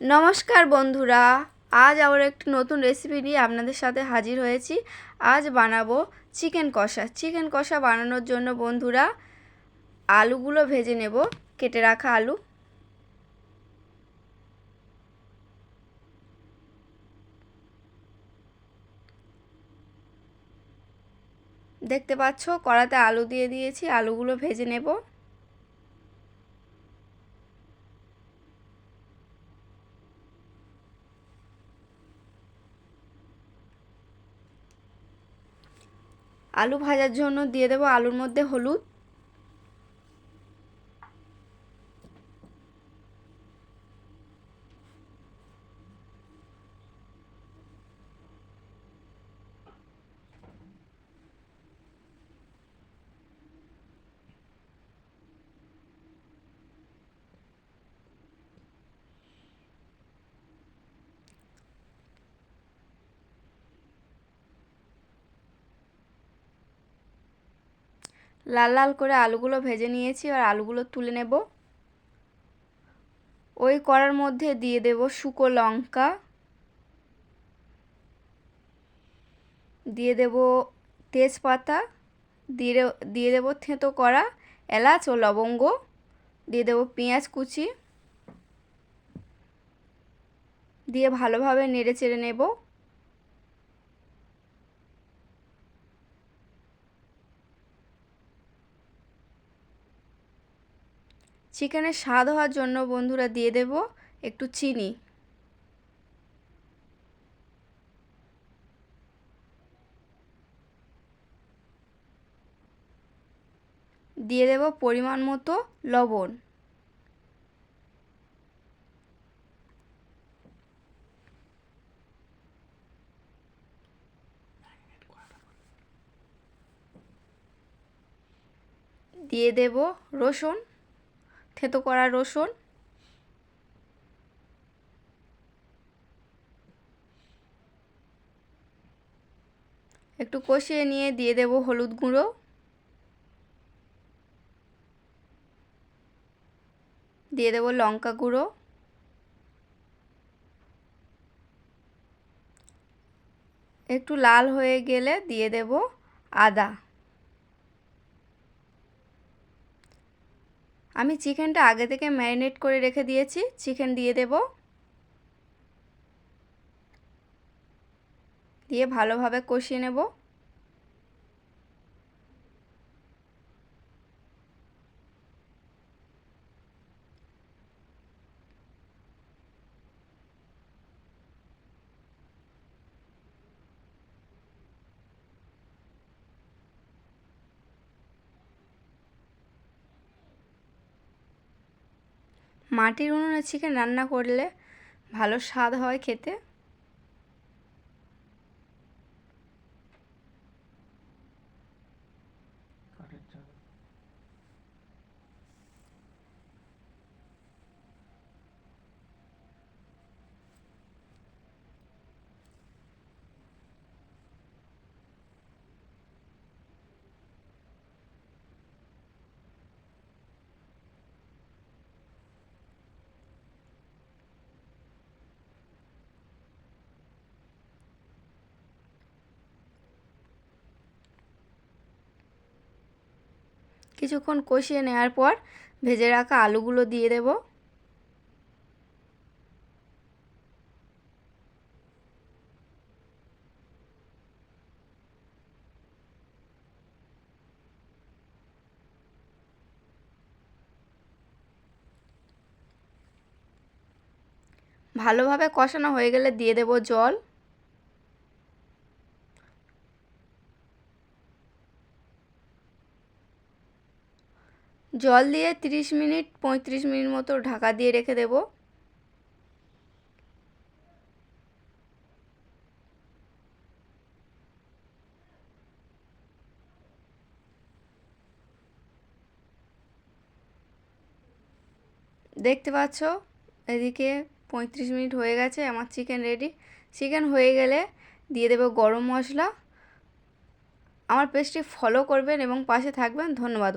নমস্কার বন্ধুরা, আজ আবার একটি নতুন রেসিপি নিয়ে আপনাদের সাথে হাজির হয়েছি। আজ বানাবো চিকেন কষা। চিকেন কষা বানানোর জন্য বন্ধুরা, আলুগুলো ভেজে নেব, কেটে রাখা আলু। দেখতে পাচ্ছ, কড়াতে আলু দিয়ে দিয়েছি, আলুগুলো ভেজে নেব। আলু ভাজার জন্য দিয়ে দেবো আলুর মধ্যে হলুদ লাল লাল করে আলুগুলো ভেজে নিয়েছি আর আলুগুলো তুলে নেব। ওই কড়ার মধ্যে দিয়ে দেব শুকো লঙ্কা। দিয়ে দেব তেজপাতা, দিয়ে দিয়ে দেবো থেঁতো করা এলাচ ও লবঙ্গ। দিয়ে দেবো পেঁয়াজ কুচি। দিয়ে ভালোভাবে নেড়ে চেড়ে নেব। চিকেনের স্বাদ হওয়ার জন্য বন্ধুরা দিয়ে দেব একটু চিনি। দিয়ে দেব পরিমাণ মতো লবণ। দিয়ে দেব রসুন। থেতো করা রসুন। একটু কষিয়ে নিয়ে দিয়ে দেব হলুদ গুঁড়ো। দিয়ে দেব লঙ্কা গুঁড়ো। একটু লাল হয়ে গেলে দিয়ে দেব আদা। আমি চিকেনটা আগে থেকে ম্যারিনেট করে রেখে দিয়েছি। চিকেন দিয়ে দেব। দিয়ে ভালোভাবে কষিয়ে নেব। মাটির উনুনে চিকেন রান্না করলে ভালো স্বাদ হয় খেতে? কিছুক্ষণ কষিয়ে নেওয়ার পর ভেজে রাখা আলুগুলো দিয়ে দেব। ভালোভাবে কষানো হয়ে গেলে দিয়ে দেব জল। জল দিয়ে 30 মিনিট, পঁয়ত্রিশ মিনিট মতো ঢাকা দিয়ে রেখে দেব। দেখতে পাচ্ছ? এদিকে পঁয়ত্রিশ মিনিট হয়ে গেছে, আমার চিকেন রেডি চিকেন হয়ে গেলে দিয়ে দেবো গরম মশলা। আমার পেজটি ফলো করবেন এবং পাশে থাকবেন। ধন্যবাদ।